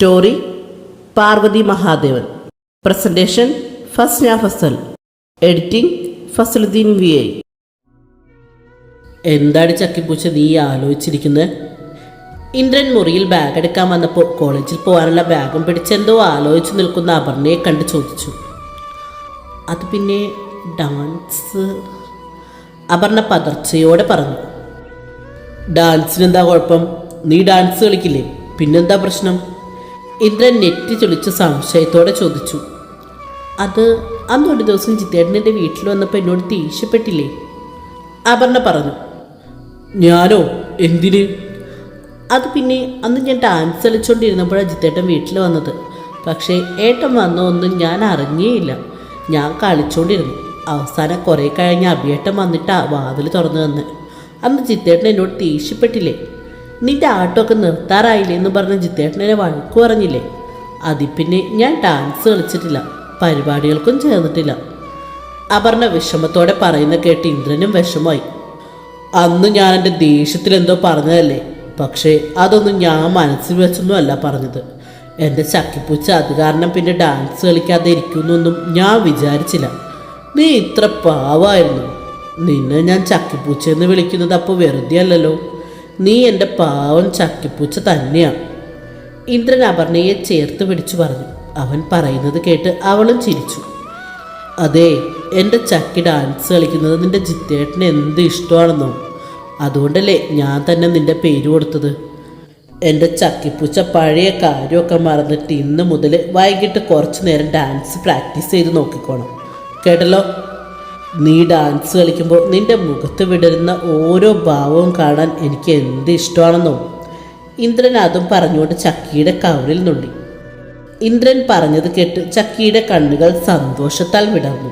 Story Parvathy Mahadevan. Presentation Fasna Fasal. Editing Fasaludheen V I. എന്താണ് ചക്കിപ്പൂച്ച നീ ആലോചിച്ചിരിക്കുന്നത് ഇന്ദ്രൻ മുറിയിൽ ബാഗ് എടുക്കാൻ വന്നപ്പോൾ കോളേജിൽ പോകാനുള്ള ബാഗും പിടിച്ചെന്തോ ആലോചിച്ച് നിൽക്കുന്ന അപർണയെ കണ്ട് ചോദിച്ചു. അത് പിന്നെ ഡാൻസ് അപർണ പതർച്ചയോടെ പറഞ്ഞു. ഡാൻസിന് എന്താ കുഴപ്പം? നീ ഡാൻസ് കളിക്കില്ലേ? പിന്നെന്താ പ്രശ്നം? ഇന്ദ്രൻ നെറ്റി ചൊളിച്ച് സംശയത്തോടെ ചോദിച്ചു അത് അന്ന് ഒരു ദിവസം ജിത്തേട്ടൻ വീട്ടിൽ വന്നപ്പോൾ എന്നോട് ദേഷ്യപ്പെട്ടില്ലേ? അപർണ പറഞ്ഞു ഞാനോ? എന്തിന്? അത് പിന്നെ അന്ന് ഞാൻ ഡാൻസ് കളിച്ചുകൊണ്ടിരുന്നപ്പോഴാണ് ജിത്തേട്ടൻ വീട്ടിൽ വന്നത്. പക്ഷേ ഏട്ടൻ വന്ന ഒന്നും ഞാൻ അറിഞ്ഞേയില്ല. ഞാൻ കളിച്ചുകൊണ്ടിരുന്നു അവസാനം കുറേ കഴിഞ്ഞ് അഭിയേട്ടൻ വന്നിട്ടാ വാതിൽ തുറന്നു തന്നെ അന്ന് ജിത്തേട്ടൻ എന്നോട് ദേഷ്യപ്പെട്ടില്ലേ? നിന്റെ ആട്ടമൊക്കെ നിർത്താറായില്ലേ എന്ന് പറഞ്ഞ ജിത്തേട്ടനെ വഴക്കു പറഞ്ഞില്ലേ? അതിൽ പിന്നെ ഞാൻ ഡാൻസ് കളിച്ചിട്ടില്ല പരിപാടികൾക്കും ചേർന്നിട്ടില്ല. അപർണ വിഷമത്തോടെ പറയുന്ന കേട്ട് ഇന്ദ്രനും വിഷമമായി. അന്ന് ഞാൻ എന്റെ ദേഷ്യത്തിൽ എന്തോ പറഞ്ഞതല്ലേ? പക്ഷേ അതൊന്നും ഞാൻ മനസ്സിൽ വെച്ചൊന്നും അല്ല പറഞ്ഞത്. എന്റെ ചക്കിപ്പൂച്ച അത് കാരണം പിന്നെ ഡാൻസ് കളിക്കാതെ ഇരിക്കുന്നൊന്നും ഞാൻ വിചാരിച്ചില്ല. നീ ഇത്ര പാവായിരുന്നു. നിന്നെ ഞാൻ ചക്കിപ്പൂച്ച എന്ന് വിളിക്കുന്നത് അപ്പോൾ വെറുതെ അല്ലല്ലോ നീ എന്റെ പാവം ചക്കിപ്പൂച്ച തന്നെയാണ് ഇന്ദ്രൻ അപർണയെ ചേർത്ത് പിടിച്ചു പറഞ്ഞു. അവൻ പറയുന്നത് കേട്ട് അവളും ചിരിച്ചു. അതെ എന്റെ ചക്കി ഡാൻസ് കളിക്കുന്നത് നിന്റെ ജിത്തേട്ടന് എന്ത് ഇഷ്ടമാണെന്നോ? അതുകൊണ്ടല്ലേ ഞാൻ തന്നെ നിന്റെ പേര് കൊടുത്തത്? എന്റെ ചക്കിപ്പൂച്ച പഴയ കാര്യമൊക്കെ മറന്നിട്ട് ഇന്ന് മുതൽ വൈകിട്ട് കുറച്ച് നേരം ഡാൻസ് പ്രാക്ടീസ് ചെയ്ത് നോക്കിക്കോണം. കേട്ടല്ലോ? നീ ഡാൻസ് കളിക്കുമ്പോൾ നിന്റെ മുഖത്ത് വിടരുന്ന ഓരോ ഭാവവും കാണാൻ എനിക്ക് എന്ത് ഇഷ്ടമാണെന്നോ? ഇന്ദ്രൻ അതും പറഞ്ഞുകൊണ്ട് ചക്കിയുടെ കവറിൽ നുള്ളി. ഇന്ദ്രൻ പറഞ്ഞത് കേട്ട് ചക്കിയുടെ കണ്ണുകൾ സന്തോഷത്താൽ വിടർന്നു.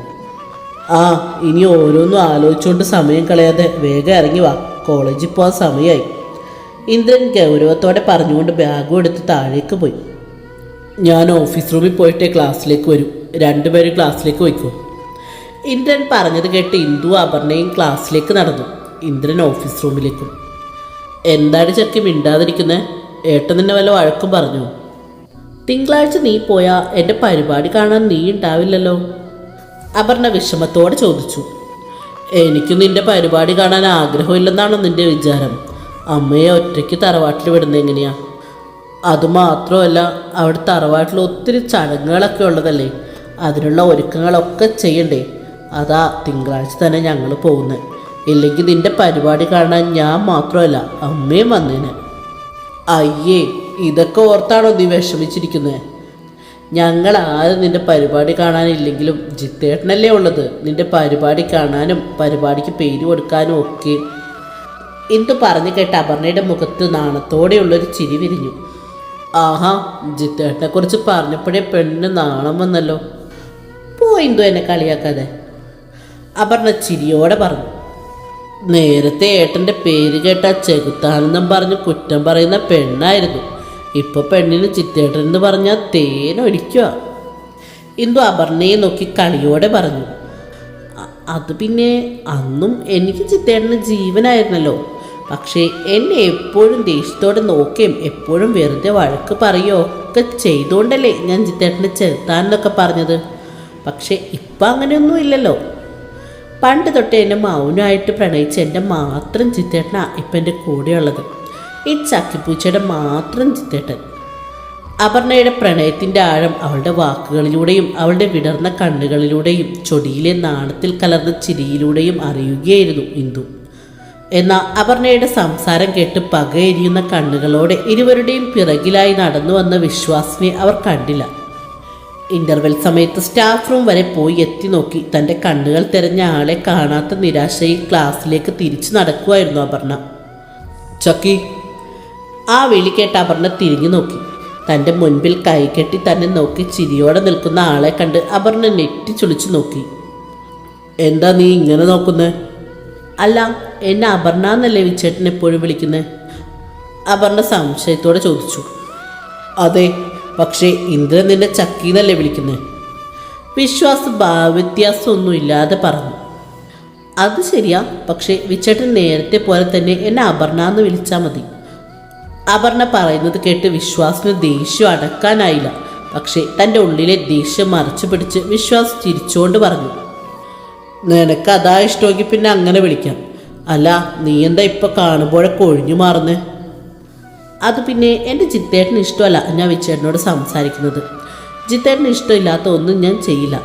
ആ ഇനി ഓരോന്നും ആലോചിച്ചുകൊണ്ട് സമയം കളയാതെ വേഗം ഇറങ്ങി വാ. കോളേജിൽ പോകാൻ സമയമായി ഇന്ദ്രൻ ഗൗരവത്തോടെ പറഞ്ഞുകൊണ്ട് ബാഗും എടുത്ത് താഴേക്ക് പോയി. ഞാൻ ഓഫീസ് റൂമിൽ പോയിട്ട് ക്ലാസ്സിലേക്ക് വരും. രണ്ടുപേരും ക്ലാസ്സിലേക്ക് പോയിക്കോ. ഇന്ദ്രൻ പറഞ്ഞത് കേട്ട് ഇന്ദു അപർണയും ക്ലാസ്സിലേക്ക് നടന്നു. ഇന്ദ്രൻ ഓഫീസ് റൂമിലേക്കും എന്താണ് ചെക്കി മിണ്ടാതിരിക്കുന്നത് ഏട്ടൻ നിന്നെ വല്ല വഴക്കും പറഞ്ഞു? തിങ്കളാഴ്ച നീ പോയാൽ എന്റെ പരിപാടി കാണാൻ നീ ഉണ്ടാവില്ലല്ലോ അപർണ വിഷമത്തോടെ ചോദിച്ചു. എനിക്ക് നിന്റെ പരിപാടി കാണാൻ ആഗ്രഹമില്ലെന്നാണോ നിന്റെ വിചാരം? അമ്മയെ ഒറ്റയ്ക്ക് തറവാട്ടിൽ വിടുന്നത് എങ്ങനെയാ? അതുമാത്രമല്ല അവിടെ തറവാട്ടിൽ ഒത്തിരി ചടങ്ങുകളൊക്കെ ഉള്ളതല്ലേ? അതിനുള്ള ഒരുക്കങ്ങളൊക്കെ ചെയ്യണ്ടേ? അതാ തിങ്കളാഴ്ച തന്നെ ഞങ്ങൾ പോകുന്നത് ഇല്ലെങ്കിൽ നിന്റെ പരിപാടി കാണാൻ ഞാൻ മാത്രമല്ല അമ്മയും വന്നേനെ. അയ്യേ ഇതൊക്കെ ഓർത്താണോ നീ വിഷമിച്ചിരിക്കുന്നത് ഞങ്ങൾ ആരും നിന്റെ പരിപാടി കാണാനില്ലെങ്കിലും ജിത്തേട്ടനല്ലേ ഉള്ളത്. നിന്റെ പരിപാടി കാണാനും പരിപാടിക്ക് പേര് കൊടുക്കാനും ഒക്കെ. എന്തു പറഞ്ഞു കേട്ട അപർണയുടെ മുഖത്ത് നാണത്തോടെയുള്ളൊരു ചിരി വിരിഞ്ഞു. ആഹാ ജിത്തേട്ടനെ കുറിച്ച് പറഞ്ഞപ്പോഴേ പെണ്ണിന് നാണം വന്നല്ലോ. പോയിന്തു എന്നെ കളിയാക്കാതെ? അപർണ ചിരിയോടെ പറഞ്ഞു നേരത്തെ ഏട്ടന്റെ പേര് കേട്ട ചെകുത്താനെന്നും പറഞ്ഞ് കുറ്റം പറയുന്ന പെണ്ണായിരുന്നു. ഇപ്പോൾ പെണ്ണിന് ചിത്തേട്ടൻ എന്ന് പറഞ്ഞാൽ തേനൊലിക്കുക ഇന്ദു അപർണയെ നോക്കി കളിയോടെ പറഞ്ഞു അത് പിന്നെ അന്നും എനിക്ക് ചിത്തേട്ടന് ജീവനായിരുന്നല്ലോ. പക്ഷേ എന്നെ എപ്പോഴും ദേഷ്യത്തോടെ നോക്കുകയും എപ്പോഴും വെറുതെ വഴക്ക് പറയുകയോ ഒക്കെ ചെയ്തുകൊണ്ടല്ലേ ഞാൻ ചിത്തേട്ടനെ ചെറുത്താനെന്നൊക്കെ പറഞ്ഞത്. പക്ഷേ ഇപ്പം അങ്ങനെയൊന്നും ഇല്ലല്ലോ. പണ്ട് തൊട്ട് എന്നെ മൗനമായിട്ട് പ്രണയിച്ച എന്റെ മാത്രം ചിത്തേട്ടനാ ഇപ്പം എന്റെ കൂടെയുള്ളത്. ഈ ചക്കിപ്പൂച്ചയുടെ മാത്രം ചിത്തേട്ടൻ. അപർണയുടെ പ്രണയത്തിന്റെ ആഴം അവളുടെ വാക്കുകളിലൂടെയും അവളുടെ വിടർന്ന കണ്ണുകളിലൂടെയും ചൊടിയിലെ നാണത്തിൽ കലർന്ന ചിരിയിലൂടെയും അറിയുകയായിരുന്നു ഇന്ദു. എന്നാൽ അപർണയുടെ സംസാരം കേട്ട് പകയെരിയുന്ന കണ്ണുകളോടെ ഇരുവരുടെയും പിറകിലായി നടന്നു വന്ന വിശ്വാസിനെ അവർ കണ്ടില്ല. ഇന്റർവെൽ സമയത്ത് സ്റ്റാഫ് റൂം വരെ പോയി എത്തി നോക്കി. തന്റെ കണ്ണുകൾ തിരഞ്ഞ ആളെ കാണാത്ത നിരാശയിൽ ക്ലാസ്സിലേക്ക് തിരിച്ചു നടക്കുമായിരുന്നു അപർണ. ചക്കി ആ വിളി കേട്ട അപർണ തിരിഞ്ഞു നോക്കി. തന്റെ മുൻപിൽ കൈകെട്ടി തന്നെ നോക്കി ചിരിയോടെ നിൽക്കുന്ന ആളെ കണ്ട് അപർണ നെറ്റി ചുളിച്ചു നോക്കി. എന്താ നീ ഇങ്ങനെ നോക്കുന്നേ? അല്ല എന്നെ അപർണ എന്നല്ലേ വിച്ചേട്ടൻ എപ്പോഴും വിളിക്കുന്നത് അപർണ സംശയത്തോടെ ചോദിച്ചു. അതെ പക്ഷേ ഇന്ദ്രൻ നിന്നെ ചക്കീന്നല്ലേ വിളിക്കുന്നത് വിശ്വാസ ഭാവവ്യത്യാസമൊന്നും ഇല്ലാതെ പറഞ്ഞു. അത് ശരിയാ പക്ഷേ വിച്ചേട്ടൻ നേരത്തെ പോലെ തന്നെ എന്നെ അപർണ എന്ന് വിളിച്ചാൽ മതി. അപർണ പറയുന്നത് കേട്ട് വിശ്വാസിന് ദേഷ്യം അടക്കാനായില്ല. പക്ഷേ തന്റെ ഉള്ളിലെ ദേഷ്യം മറച്ചു പിടിച്ച് വിശ്വാസ് ചിരിച്ചുകൊണ്ട് പറഞ്ഞു. നിനക്ക് അതാ ഇഷ്ടമെങ്കിൽ പിന്നെ അങ്ങനെ വിളിക്കാം. അല്ല നീ എന്താ ഇപ്പം കാണുമ്പോഴൊക്കെ ഒഴിഞ്ഞു മാറുന്നേ? അത് പിന്നെ എന്റെ ജിത്തേട്ടന് ഇഷ്ടമല്ല ഞാൻ വിച്ചേട്ടനോട് സംസാരിക്കുന്നത്. ജിത്തേട്ടന് ഇഷ്ടമില്ലാത്ത ഒന്നും ഞാൻ ചെയ്യില്ല.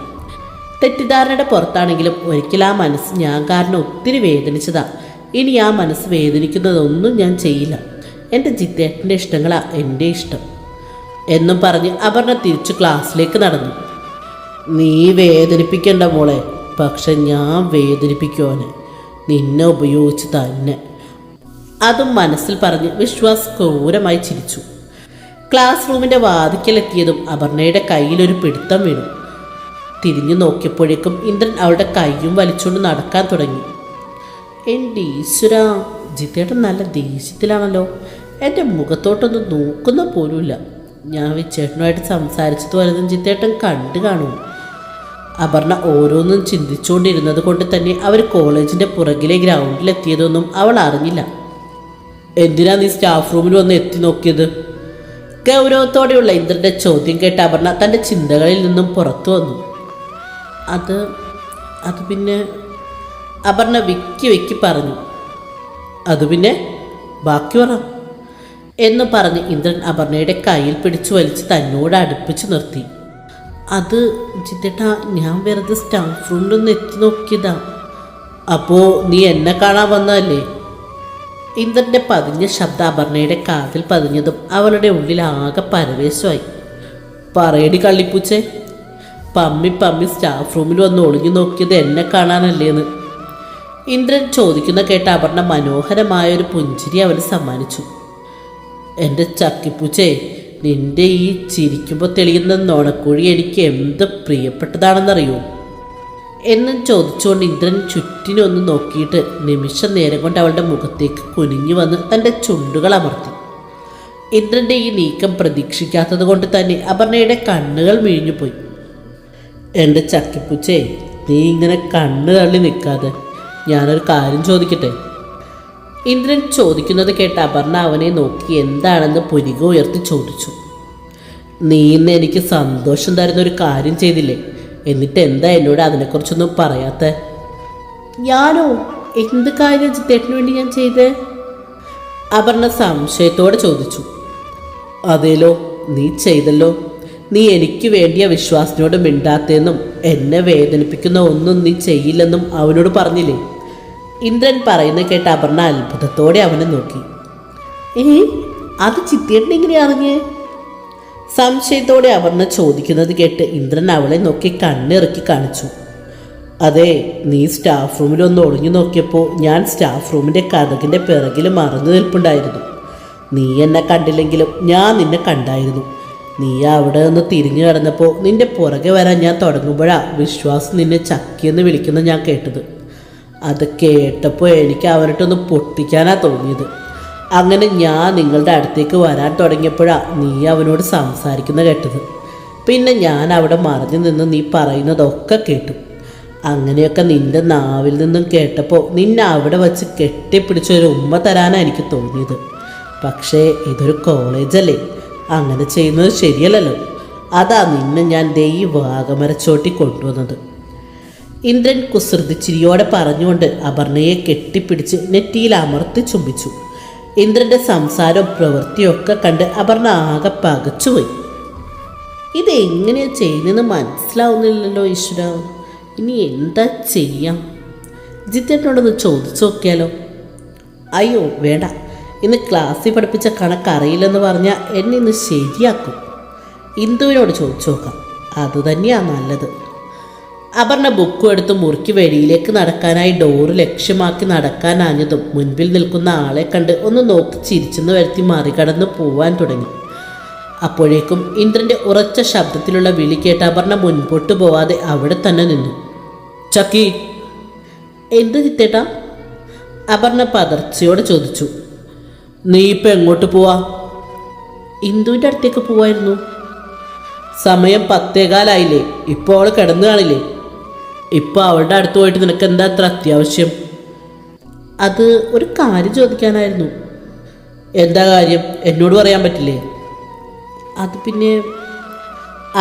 തെറ്റിദ്ധാരണയുടെ പുറത്താണെങ്കിലും ഒരിക്കലും ആ മനസ്സ് ഞാൻ കാരണം ഒത്തിരി വേദനിച്ചതാ. ഇനി ആ മനസ്സ് വേദനിക്കുന്നതൊന്നും ഞാൻ ചെയ്യില്ല. എന്റെ ജിത്തേട്ടന്റെ ഇഷ്ടങ്ങളാണ് എന്റെ ഇഷ്ടം. എന്നും പറഞ്ഞ് അപർണ തിരിച്ചു ക്ലാസ്സിലേക്ക് നടന്നു. നീ വേദനിപ്പിക്കണ്ട മോളെ പക്ഷെ ഞാൻ വേദനിപ്പിക്കുവാന് നിന്നെ ഉപയോഗിച്ച് തന്നെ. അതും മനസ്സിൽ പറഞ്ഞ് വിശ്വാസ് ക്രൂരമായി ചിരിച്ചു. ക്ലാസ് റൂമിന്റെ വാതിക്കലെത്തിയതും അപർണയുടെ കയ്യിലൊരു പിടുത്തം വീണു. തിരിഞ്ഞു നോക്കിയപ്പോഴേക്കും ഇന്ദ്രൻ അവളുടെ കൈയും വലിച്ചുകൊണ്ട് നടക്കാൻ തുടങ്ങി. എന്റെ ഈശ്വര ജിത്തേട്ടൻ നല്ല ദേഷ്യത്തിലാണല്ലോ. എന്റെ മുഖത്തോട്ടൊന്ന് നോക്കുന്ന പോലുമില്ല. ഞാൻ വിച്ചേട്ടനുമായിട്ട് സംസാരിച്ചത് വലുതും ജിത്തേട്ടൻ കണ്ടു കാണും. അപർണ ഓരോന്നും ചിന്തിച്ചുകൊണ്ടിരുന്നത് കൊണ്ട് തന്നെ അവർ കോളേജിന്റെ പുറകിലെ ഗ്രൗണ്ടിലെത്തിയതൊന്നും അവൾ അറിഞ്ഞില്ല. എന്തിനാ നീ സ്റ്റാഫ് റൂമിൽ വന്ന് എത്തി നോക്കിയത്? ഗൗരവത്തോടെയുള്ള ഇന്ദ്രന്റെ ചോദ്യം കേട്ട് അപർണ തന്റെ ചിന്തകളിൽ നിന്നും പുറത്തു വന്നു. അത് അത് പിന്നെ അപർണ വിക്കി വിക്കി പറഞ്ഞു. അത് പിന്നെ ബാക്കി പറ എന്ന് പറഞ്ഞ് ഇന്ദ്രൻ അപർണയുടെ കയ്യിൽ പിടിച്ചു വലിച്ച് തന്നോട് അടുപ്പിച്ചു നിർത്തി. അത് ജിത്തേട്ടാ ഞാൻ വെറുതെ സ്റ്റാഫ് റൂമിലൊന്ന് എത്തി നോക്കിയതാ. അപ്പോൾ നീ എന്നെ കാണാൻ വന്നതല്ലേ? ഇന്ദ്രന്റെ പതിഞ്ഞ ശബ്ദ അപർണയുടെ കാതിൽ പതിഞ്ഞതും അവളുടെ ഉള്ളിൽ ആകെ പരവേശമായി. പറയടി കള്ളിപ്പൂച്ചേ പമ്മി പമ്മി സ്റ്റാഫ് റൂമിൽ വന്ന് ഒളിഞ്ഞു നോക്കിയത് എന്നെ കാണാനല്ലേന്ന്. ഇന്ദ്രൻ ചോദിക്കുന്ന കേട്ട അപർണ മനോഹരമായ ഒരു പുഞ്ചിരി അവന് സമ്മാനിച്ചു. എന്റെ ചക്കിപ്പൂച്ചേ നിന്റെ ഈ ചിരിക്കുമ്പോൾ തെളിയുന്ന നോണക്കുഴി എനിക്ക് എന്ത് പ്രിയപ്പെട്ടതാണെന്നറിയോ? എന്നും ചോദിച്ചുകൊണ്ട് ഇന്ദ്രൻ ചുറ്റിനൊന്ന് നോക്കിയിട്ട് നിമിഷ നേരം കൊണ്ട് അവളുടെ മുഖത്തേക്ക് കുനിഞ്ഞു വന്ന് തന്റെ ചുണ്ടുകൾ അമർത്തി. ഇന്ദ്രന്റെ ഈ നീക്കം പ്രതീക്ഷിക്കാത്തത് കൊണ്ട് തന്നെ അപർണയുടെ കണ്ണുകൾ മിഴിഞ്ഞുപോയി. എന്റെ ചക്കിപ്പൂച്ചേ നീ ഇങ്ങനെ കണ്ണ് തള്ളി നിൽക്കാതെ ഞാനൊരു കാര്യം ചോദിക്കട്ടെ? ഇന്ദ്രൻ ചോദിക്കുന്നത് കേട്ട് അപർണ അവനെ നോക്കി എന്താണെന്ന് പുരിക ഉയർത്തി ചോദിച്ചു. നീ ഇന്ന് എനിക്ക് സന്തോഷം തരുന്ന ഒരു കാര്യം ചെയ്തില്ലേ? എന്നിട്ട് എന്താ എന്നോട് അതിനെക്കുറിച്ചൊന്നും പറയാത്ത? ഞാനോ? എന്ത് കാര്യം ജിത്തേട്ടന് വേണ്ടി ഞാൻ ചെയ്ത്? അപർണ സംശയത്തോടെ ചോദിച്ചു. അതേലോ നീ ചെയ്തല്ലോ. നീ എനിക്ക് വേണ്ടിയ വിശ്വാസിനോട് മിണ്ടാത്തെന്നും എന്നെ വേദനിപ്പിക്കുന്ന ഒന്നും നീ ചെയ്യില്ലെന്നും അവനോട് പറഞ്ഞില്ലേ? ഇന്ദ്രൻ പറയുന്ന കേട്ട് അപർണ അത്ഭുതത്തോടെ അവനെ നോക്കി. ഏ? അത് ചിത്തേട്ടൻ എങ്ങനെ അറിഞ്ഞേ? സംശയത്തോടെ അപർണ ചോദിക്കുന്നത് കേട്ട് ഇന്ദ്രൻ അവളെ നോക്കി കണ്ണിറക്കി കാണിച്ചു. അതെ നീ സ്റ്റാഫ് റൂമിൽ ഒന്ന് ഒളിഞ്ഞു നോക്കിയപ്പോൾ ഞാൻ സ്റ്റാഫ് റൂമിന്റെ കഥകിന്റെ പിറകിൽ മറന്നു നിൽപ്പുണ്ടായിരുന്നു. നീ എന്നെ കണ്ടില്ലെങ്കിലും ഞാൻ നിന്നെ കണ്ടായിരുന്നു. നീ അവിടെ നിന്ന് തിരിഞ്ഞു കിടന്നപ്പോൾ നിന്റെ പുറകെ വരാൻ ഞാൻ തുടങ്ങുമ്പോഴാണ് വിശ്വാസം നിന്നെ ചക്കിയെന്ന് വിളിക്കുന്നത് ഞാൻ കേട്ടത്. അത് കേട്ടപ്പോൾ എനിക്ക് അവരുടെ ഒന്ന് പൊട്ടിക്കാനാണ് തോന്നിയത്. അങ്ങനെ ഞാൻ നിങ്ങളുടെ അടുത്തേക്ക് വരാൻ തുടങ്ങിയപ്പോഴാണ് നീ അവനോട് സംസാരിക്കുന്ന കേട്ടത്. പിന്നെ ഞാൻ അവിടെ മറിഞ്ഞു നിന്ന് നീ പറയുന്നതൊക്കെ കേട്ടു. അങ്ങനെയൊക്കെ നിന്റെ നാവിൽ നിന്നും കേട്ടപ്പോൾ നിന്നെ അവിടെ വച്ച് കെട്ടിപ്പിടിച്ച ഒരു ഉമ്മ തരാനാണ് എനിക്ക് തോന്നിയത്. പക്ഷേ ഇതൊരു കോളേജല്ലേ അങ്ങനെ ചെയ്യുന്നത് ശരിയല്ലല്ലോ. അതാ നിന്നെ ഞാൻ ദൈ വാഗമരച്ചോട്ടി കൊണ്ടുവന്നത്. ഇന്ദ്രൻ കുസൃതി കുസൃതിച്ചിരിയോടെ പറഞ്ഞുകൊണ്ട് അപർണയെ കെട്ടിപ്പിടിച്ച് നെറ്റിയിൽ അമർത്തി ചുംബിച്ചു. ഇന്ദ്രന്റെ സംസാരവും പ്രവൃത്തിയൊക്കെ കണ്ട് അപർണ ആകെ പകച്ചുപോയി ഇത് എങ്ങനെയാണ് ചെയ്യുന്നതെന്ന് മനസ്സിലാവുന്നില്ലല്ലോ ഈശ്വര. ഇനി എന്താ ചെയ്യാം? ജിത്തേട്ടനോടൊന്ന് ചോദിച്ചു നോക്കിയാലോ? അയ്യോ വേണ്ട. ഇന്ന് ക്ലാസ്സിൽ പഠിപ്പിച്ച കണക്കറിയില്ലെന്ന് പറഞ്ഞാൽ എന്നെ ഇന്ന് ശരിയാക്കും. ഇന്ദുവിനോട് ചോദിച്ചു നോക്കാം. അതുതന്നെയാണ് നല്ലത്. അപർണ ബുക്കും എടുത്ത് മുറുക്കി വഴിയിലേക്ക് നടക്കാനായി ഡോറ് ലക്ഷ്യമാക്കി നടക്കാനാഞ്ഞതും മുൻപിൽ നിൽക്കുന്ന ആളെ കണ്ട് ഒന്ന് നോക്കി ചിരിച്ചെന്ന് വരുത്തി മറികടന്ന് പോവാൻ തുടങ്ങി. അപ്പോഴേക്കും ഇന്ദ്രന്റെ ഉറച്ച ശബ്ദത്തിലുള്ള വിളി കേട്ട് അപർണ മുൻപോട്ട് പോവാതെ അവിടെ തന്നെ നിന്നു. ചക്കി! എന്ത് ചിത്തേട്ടാ? അപർണ പതർച്ചയോടെ ചോദിച്ചു. നീ ഇപ്പം എങ്ങോട്ട് പോവാ? ഇന്ദുവിന്റെ അടുത്തേക്ക് പോവായിരുന്നു. സമയം പത്തേകാലായില്ലേ. ഇപ്പോൾ അവൾ കിടന്നു കാണില്ലേ? ഇപ്പോൾ അവളുടെ അടുത്ത് പോയിട്ട് നിനക്ക് എന്താ അത്ര അത്യാവശ്യം? അത് ഒരു കാര്യം ചോദിക്കാനായിരുന്നു. എന്താ കാര്യം? എന്നോട് പറയാൻ പറ്റില്ലേ? അത് പിന്നെ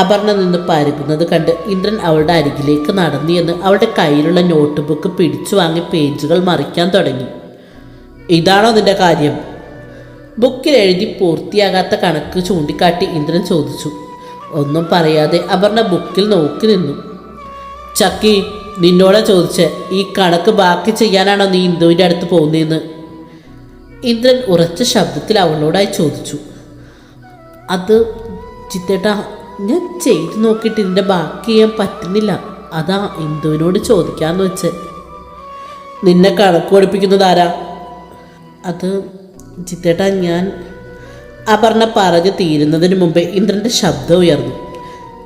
അപർണ നിന്ന് പരുകുന്നത് കണ്ട് ഇന്ദ്രൻ അവളുടെ അരികിലേക്ക് നടന്നു എന്ന് അവളുടെ കയ്യിലുള്ള നോട്ട് ബുക്ക് പിടിച്ചു വാങ്ങി പേജുകൾ മറിക്കാൻ തുടങ്ങി. ഇതാണോ നിന്റെ കാര്യം? ബുക്കിൽ എഴുതി പൂർത്തിയാകാത്ത കണക്ക് ചൂണ്ടിക്കാട്ടി ഇന്ദ്രൻ ചോദിച്ചു. ഒന്നും പറയാതെ അപർണ ബുക്കിൽ നോക്കി നിന്നു. ചക്കി നിന്നോട് ചോദിച്ച് ഈ കണക്ക് ബാക്കി ചെയ്യാനാണോ നീ ഇന്ദുവിന്റെ അടുത്ത് പോകുന്നതെന്ന് ഇന്ദ്രൻ ഉറച്ച ശബ്ദത്തിൽ അവളോടായി ചോദിച്ചു. അത് ചിത്തേട്ടാ ഞാൻ ചെയ്തു നോക്കിയിട്ട് ഇതിന്റെ ബാക്കി ചെയ്യാൻ പറ്റുന്നില്ല. അതാ ഇന്ദുവിനോട് ചോദിക്കാന്ന് വെച്ച്. നിന്നെ കണക്ക് പഠിപ്പിക്കുന്നത് ആരാ? അത് ചിത്തേട്ടാ ഞാൻ അപർണ പറഞ്ഞു തീരുന്നതിന് മുമ്പേ ഇന്ദ്രന്റെ ശബ്ദം ഉയർന്നു.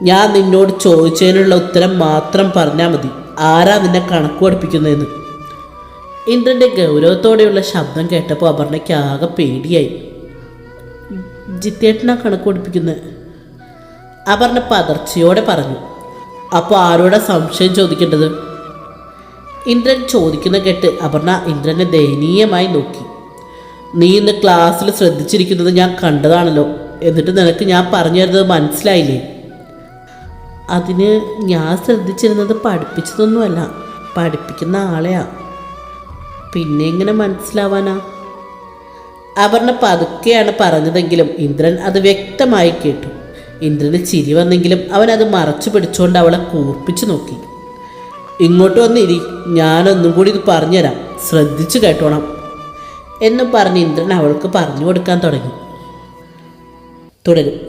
ഞാൻ നിന്നോട് ചോദിച്ചതിനുള്ള ഉത്തരം മാത്രം പറഞ്ഞാൽ മതി. ആരാ നിന്നെ കണക്ക് പഠിപ്പിക്കുന്നതെന്ന്? ഇന്ദ്രന്റെ ഗൗരവത്തോടെയുള്ള ശബ്ദം കേട്ടപ്പോൾ അപർണയ്ക്ക് ആകെ പേടിയായി. ജിത്തേട്ടനാ കണക്ക് പഠിപ്പിക്കുന്നത് അപർണ പതർച്ചയോടെ പറഞ്ഞു. അപ്പോൾ ആരോടാ സംശയം ചോദിക്കേണ്ടത്? ഇന്ദ്രൻ ചോദിക്കുന്ന കേട്ട് അപർണ ഇന്ദ്രനെ ദയനീയമായി നോക്കി. നീ ഇന്ന് ക്ലാസ്സിൽ ശ്രദ്ധിച്ചിരിക്കുന്നത് ഞാൻ കണ്ടതാണല്ലോ. എന്നിട്ട് നിനക്ക് ഞാൻ പറഞ്ഞു തരുന്നത് മനസ്സിലായില്ലേ? അതിന് ഞാൻ ശ്രദ്ധിച്ചിരുന്നത് പഠിപ്പിച്ചതൊന്നുമല്ല. പഠിപ്പിക്കുന്ന ആളെയാ. പിന്നെ എങ്ങനെ മനസ്സിലാവാനാ? അപർണ പതുക്കെയാണ് പറഞ്ഞതെങ്കിലും ഇന്ദ്രൻ അത് വ്യക്തമായി കേട്ടു. ഇന്ദ്രന് ചിരി വന്നെങ്കിലും അവൻ അത് മറച്ചു പിടിച്ചുകൊണ്ട് അവളെ കൂർപ്പിച്ചു നോക്കി. ഇങ്ങോട്ട് വന്നിരി ഞാനൊന്നും കൂടി ഇത് പറഞ്ഞുതരാം. ശ്രദ്ധിച്ചു കേട്ടോണം എന്ന് പറഞ്ഞ് ഇന്ദ്രൻ അവൾക്ക് പറഞ്ഞു കൊടുക്കാൻ തുടങ്ങി. തുടരും.